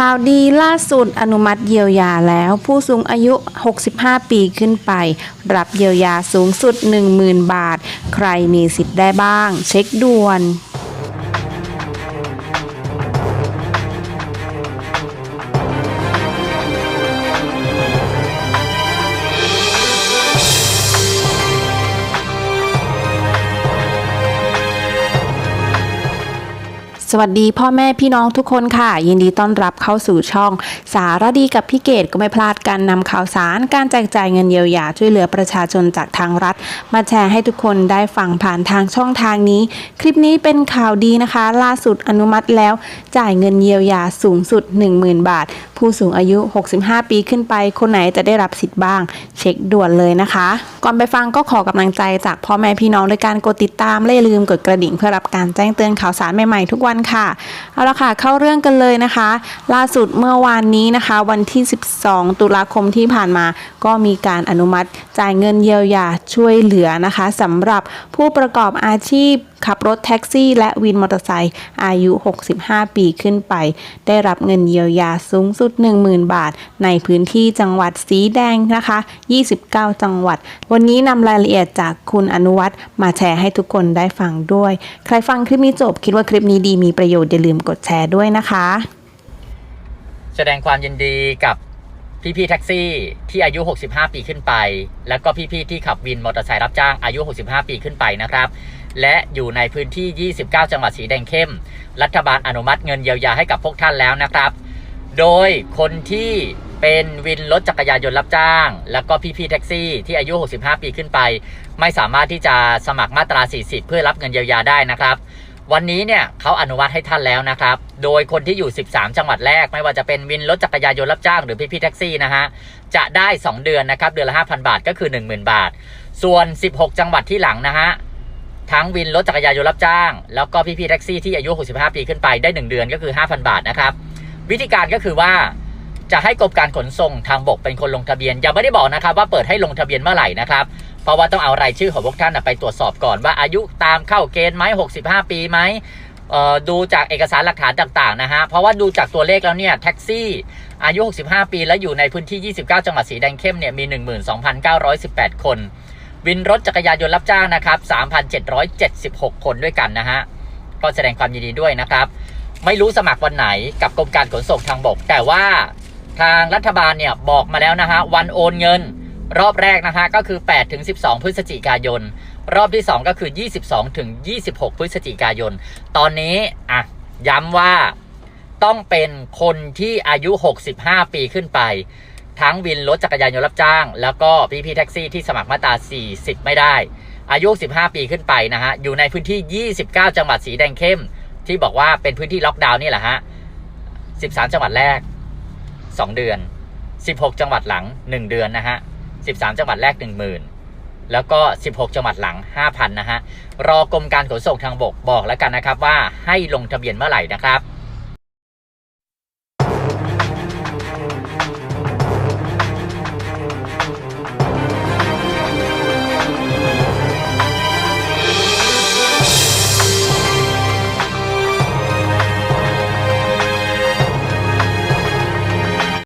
ข่าวดีล่าสุดอนุมัติเยียวยาแล้ว ผู้สูงอายุ 65 ปีขึ้นไป รับเยียวยาสูงสุด 10,000 บาท ใครมีสิทธิ์ได้บ้าง เช็คด่วน วัสดีพ่อแม่พี่น้องทุกคนค่ะ ยินดีต้อนรับเข้าสู่ช่อง สารดีกับพี่เกดก็ไม่พลาดการนำข่าวสาร การแจกจ่ายเงินเยียวยาช่วยเหลือประชาชนจากทางรัฐ มาแชร์ให้ทุกคนได้ฟังผ่านทางช่องทางนี้ คลิปนี้เป็นข่าวดีนะคะ ล่าสุดอนุมัติแล้ว จ่ายเงินเยียวยาสูงสุด 10,000 บาทผู้สูงอายุ 65 ปีขึ้นไป คนไหนจะได้รับสิทธิ์บ้าง เช็คด่วนเลยนะคะ ก่อนไปฟังก็ขอกำลังใจจากพ่อแม่พี่น้องด้วยการกดติดตามและอย่าลืมกดกระดิ่งเพื่อรับการแจ้งเตือนข่าวสารใหม่ๆทุกวันค่ะ เอาละค่ะเข้าเรื่องกันเลยนะคะ ล่าสุดเมื่อวานนี้นะคะ วันที่ 12 ตุลาคมที่ผ่านมา ก็มีการอนุมัติจ่ายเงินเยียวยาช่วยเหลือนะคะสำหรับผู้ประกอบอาชีพขับรถแท็กซี่ และวินมอเตอร์ไซค์อายุ 65 ปีขึ้นไป ได้รับเงินเยียวยาสูงสุด10,000 บาท ในพื้นที่จังหวัดสีแดงนะคะ 29 จังหวัด วันนี้นำรายละเอียดจากคุณอนุวัฒน์มาแชร์ให้ทุกคนได้ฟังด้วย ใครฟังคลิปนี้จบ คิดว่าคลิปนี้ดีมีประโยชน์อย่าลืมกดแชร์ด้วยนะคะ แสดงความยินดีกับพี่ๆแท็กซี่ที่อายุ 65 ปีขึ้นไป แล้วก็พี่ๆที่ขับวินมอเตอร์ไซค์รับจ้างอายุ 65 ปีขึ้นไปนะครับและอยู่ในพื้นที่ 29 จังหวัดสีแดงเข้ม รัฐบาลอนุมัติเงินเยียวยาให้กับพวกท่านแล้วนะครับ โดยคนที่เป็นวินรถจักรยานยนต์รับจ้าง แล้วก็พี่ๆแท็กซี่ที่อายุ 65 ปีขึ้นไป ไม่สามารถที่จะสมัครมาตรา 40 เพื่อรับเงินเยียวยาได้นะครับวันนี้เนี่ยเขาอนุมัติให้ท่านแล้วนะครับ โดยคนที่อยู่ 13 จังหวัดแรก ไม่ว่าจะเป็นวินรถจักรยานยนต์รับจ้างหรือพี่พี่แท็กซี่นะฮะ จะได้ 2 เดือนนะครับ เดือนละ 5,000 บาทก็คือ 10,000 บาท ส่วน 16 จังหวัดที่หลังนะฮะ ทั้งวินรถจักรยานยนต์รับจ้าง แล้วก็พี่พี่แท็กซี่ที่อายุ 65 ปีขึ้นไปได้ 1 เดือนก็คือ 5,000 บาทนะครับ วิธีการก็คือว่าจะให้กรมการขนส่งทางบกเป็นคนลงทะเบียนยังไม่ได้บอกนะครับ ว่าเปิดให้ลงทะเบียนเมื่อไหร่นะครับ เพราะว่าต้องเอารายชื่อของพวกท่านไปตรวจสอบก่อนว่าอายุตามเข้าเกณฑ์ไหม65 ปีไหมดูจากเอกสารหลักฐานต่างๆนะฮะเพราะว่าดูจากตัวเลขแล้วเนี่ยแท็กซี่อายุ 65 ปี และอยู่ในพื้นที่ 29 จังหวัดสีแดงเข้มเนี่ยมี 12,918 คน วินรถจักรยานยนต์รับจ้างนะครับ 3,776 คนด้วยกันนะฮะก็แสดงความยินดีด้วยนะครับ ไม่รู้สมัครวันไหนกับกรมการขนส่งทางบก แต่ว่าทางรัฐบาลเนี่ยบอกมาแล้วนะฮะวันโอนเงิน รอบแรกนะฮะก็คือ8ถึง12 พฤศจิกายน รอบที่ 2 ก็คือ 22ถึง26 พฤศจิกายน ตอนนี้อะย้ำว่าต้องเป็นคนที่อายุ 65 ปีขึ้นไป ทั้งวินรถจักรยานยนต์รับจ้าง แล้วก็พี่พี่แท็กซี่ที่สมัครมาตรา 40 ไม่ได้ อายุ 15 ปีขึ้นไปนะฮะ อยู่ในพื้นที่ 29 จังหวัดสีแดงเข้ม ที่บอกว่าเป็นพื้นที่ล็อกดาวน์นี่แหละฮะ 13 จังหวัดแรก 2 เดือน 16 จังหวัดหลัง 1 เดือนนะฮะ 13 จังหวัดแรก 10,000 แล้วก็ 16 จังหวัดหลัง 5,000 นะฮะ รอกรมการขนส่งทางบกบอกแล้วกันนะครับว่าให้ลงทะเบียนเมื่อไหร่นะครับ